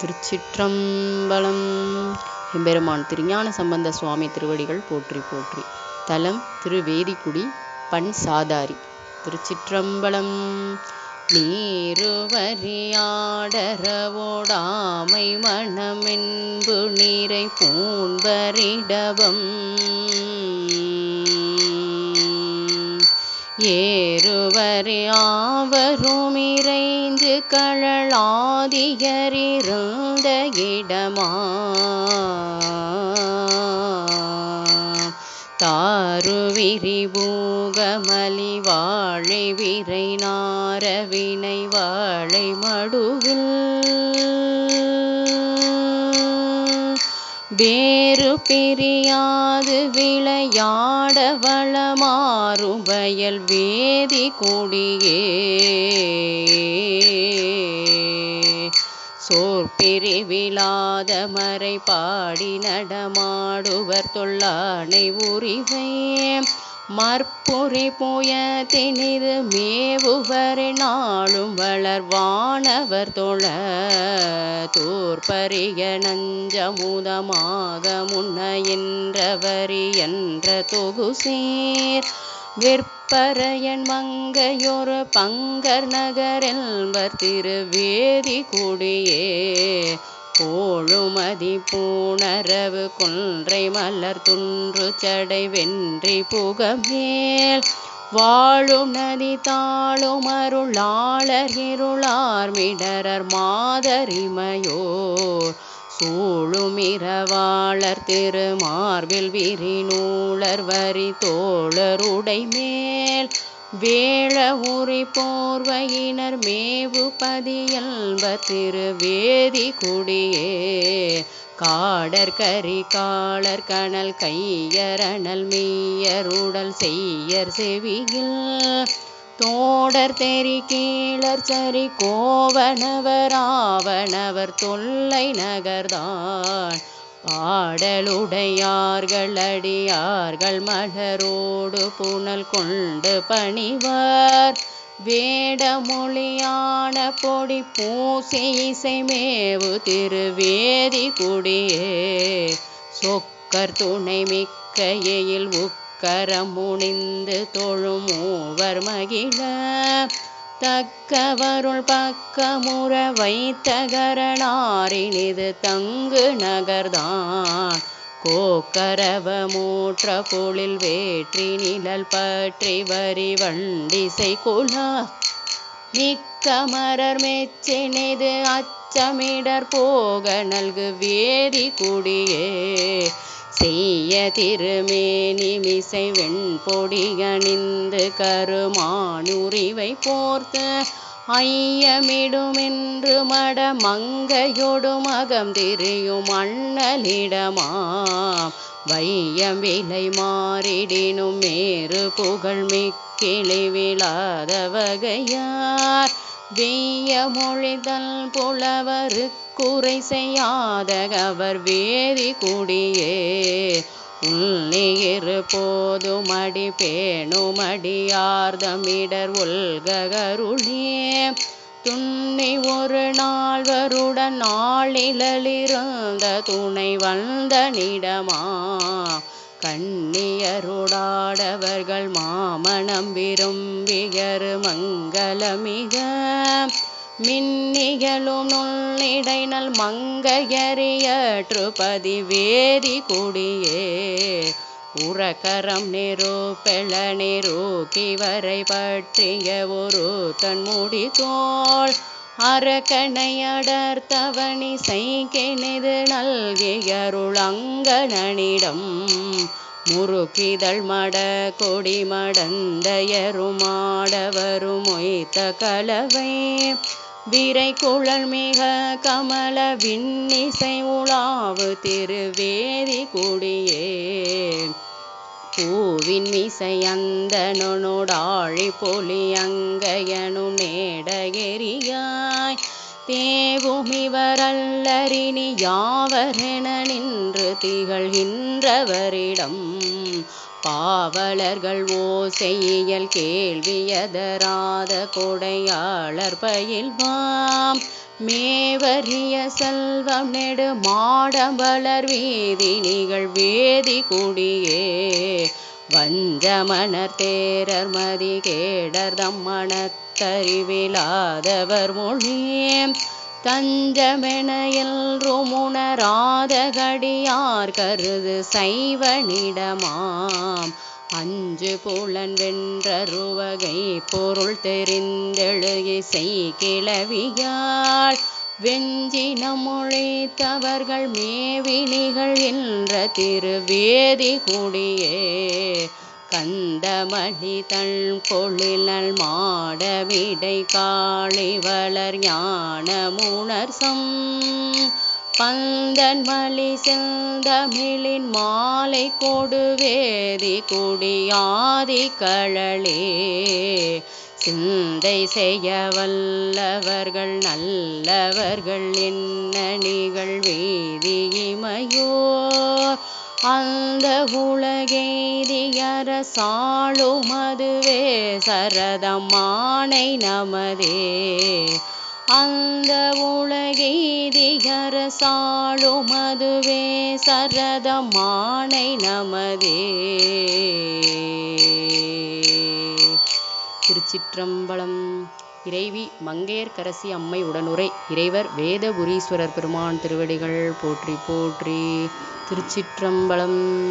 திருச்சிற்றம்பலம். எம்பெருமான் திருஞான சம்பந்த சுவாமி திருவடிகள் போற்றி போற்றி. தலம் திருவேதிக்குடி பண் சாதாரி திருச்சிற்றம்பலம். நீருவரியாடரவோடாமை மணமென்பு நீரை பூண்பரிடவம். ஏறுவர் யாவரும் இறைந்து கழலாதிகரிருந்த இடமா? தாருவிரி பூகமலி வாழை விரை நாரவினை வாழை மடுவில் வேறு பிரியாது விளையாட வளமாறும் வயல் வேதி கொடியே. சோர்பிரிவிலாத மறை பாடி நடமாடுவர் தொல்லானை உரிவை மற்பொறி புயத்தினிது மேவுவரை நாளும் வளர்வானவர் தொழ. தோற்பரிய நஞ்சமுதமாக முன்ன என்றவரி என்ற தொகுசீர். விற்பரையன் மங்கையொரு பங்கர் நகரெல்வர் திருவேதி குடியே போழுமதி பூணரவு கொன்றை மலர் துன்று சடை வென்றி புகமேல். வாழும் நதி தாழும் அருளாளர் இருளார் மிடரர் மாதரிமையோர் சூழுமிரவாளர் திருமார்பில் விரிநூலர் வரி தோழருடை மேல் வேள உரி போர்வையினர் மேவு பதியல்ப திருவேதி குடியே. காடர் கரி காளர் கணல் கையரணல் மெய்யருடல் செய்யர் செவியில். தோடர் தெரி கீழர் சரி கோவனவராவனவர் தொல்லை நகர்தான். ஆடலுடையார்களடியார்கள் மலரோடு புனல் கொண்டு பணிவர். வேடமொழியான பொடி பூசி இசைமேவு திருவேதி குடியே. சொக்கர் துணை மிக்க எயில் உக்கரம் முனிந்து தொழும் மூவர் மகிழ. தக்கவருள் பக்கமுற வைத்தகரனாரினிது தங்கு நகர்தான். கோக்கரவ மூற்ற பொழில் வேற்றி நிழல் பற்றி வரி வண்டிசை குலா நிக்கமரர் மெச்சினிது அச்சமிடர் போக நல்கு வேதி குடியே. செய்ய திருமேனி மிசை வெண்பொடியணிந்து கருமானுரிவை போர்த்து ஐயமிடுமென்று மட மங்கையொடு மகம் திரியும் அண்ணலிடமாம் வையம் விலை மாறிடினும் மேறு புகழ் மிக்கிளி விழாத வகையார். வெய்ய மொழிதல் புலவரு குறை செய்யாத அவர் வேதி குடியே. உள்ளிரு போதும் அடி பேணுமடியார்தமிடர் ஒல்கருளே துண்ணி ஒரு நால்வருடன் நாளிலிருந்த துணை வந்த நிடமா. கண்ணியருடாடவர்கள் மாமணம் விரும்பிகர் மங்களமிக. மின்னிகளும் நுள்ளிடைநல் மங்கையறியற்று பதிவேதி குடியே. உறக்கரம் நெரு பெள நெருக்கி வரை பற்றிய ஒரு தன்முடி தோள். அரக்கனையடர்த்தவனி செய்கெனது நல்கியருளங்கனிடம் முறுக்கிதழ் மட கொடி மடந்தயருமாடவருமொய்த்த கலவை. விரை குழல் மிக கமல விண்ணிசை உலாவு திருவேதி குடியே பூவின் மிசை அந்த நொடாழி பொலி அங்கையனும் நேடகெரியாய் தேவும் இவரல்லரினி யாவரென நின்று திகழ்கின்றவரிடம் பாவலர்கள் ஓசையியல் கேள்வியதராத கொடையாளர் பயில்வாம். மேவரிய செல்வம் நெடு மாடம்பலர் வீதி நிகழ் வேதி குடியே. வஞ்சமணர் தேரர் மதி கேடர் தம்மணத்தறிவிலாதவர் மொழியே. தஞ்சமெனையில் எல்றும் கருது சைவனிடமாம். அஞ்சு புலன் வென்றருவகை பொருள் தெரிந்தெழு இசை கிளவியாள் வெஞ்சினம் மொழித்தவர்கள் மேவி நிகழ்கின்ற திருவேதி குடியே கந்தமணி தள் பொழிலல் மாடவிடை காளி வளர் ஞானமுணர் சம் பந்தன் மலி செந்தமிழின் மாலை கொடுவேதி குடியாதி கழலே. சிந்தை செய்ய வல்லவர்கள் நல்லவர்கள் என்ன நிகழ்வேதி இமையோர் அந்த உலகெய்தியரசாளும் அதுவே சரதமானை நமதே. அந்த உலகெய்தியரசாளும் அதுவே சரதமானை நமதே. திருச்சிற்றம்பலம் இறைவி மங்கையர்க்கரசி அம்மை உடனுரை. இறைவர் வேதபுரீஸ்வரர் பெருமான் திருவடிகள் போற்றி போற்றி. திருச்சிற்றம்பலம்